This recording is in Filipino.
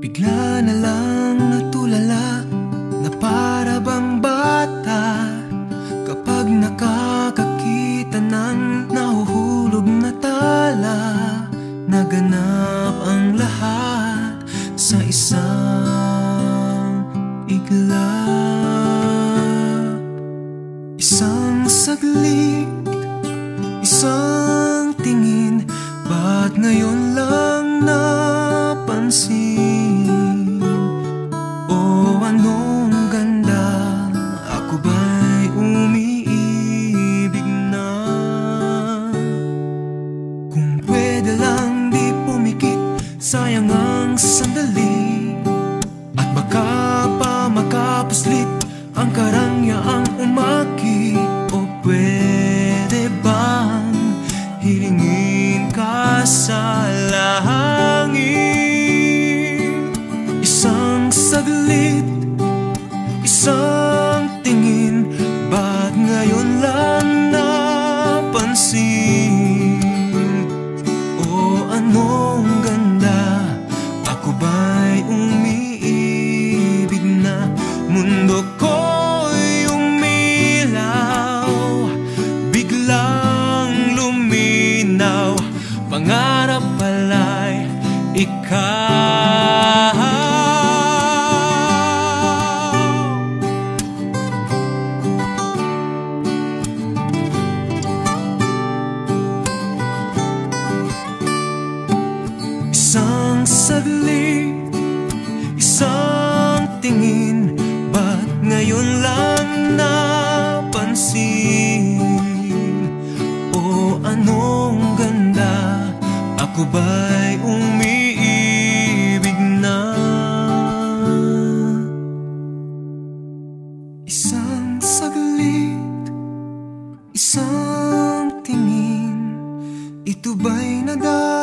Bigla na lang natulala na para bang bata. Kapag nakakakita ng nahuhulog na tala Naganap ang lahat sa isang iglap Isang saglit, isang tingin Ba't ngayon makapuslit ang karangyaang umaki O Pangarap pala'y ikaw Isang saglit, ako ba'y umiibig na? Isang saglit, isang tingin Ito ba'y nadarama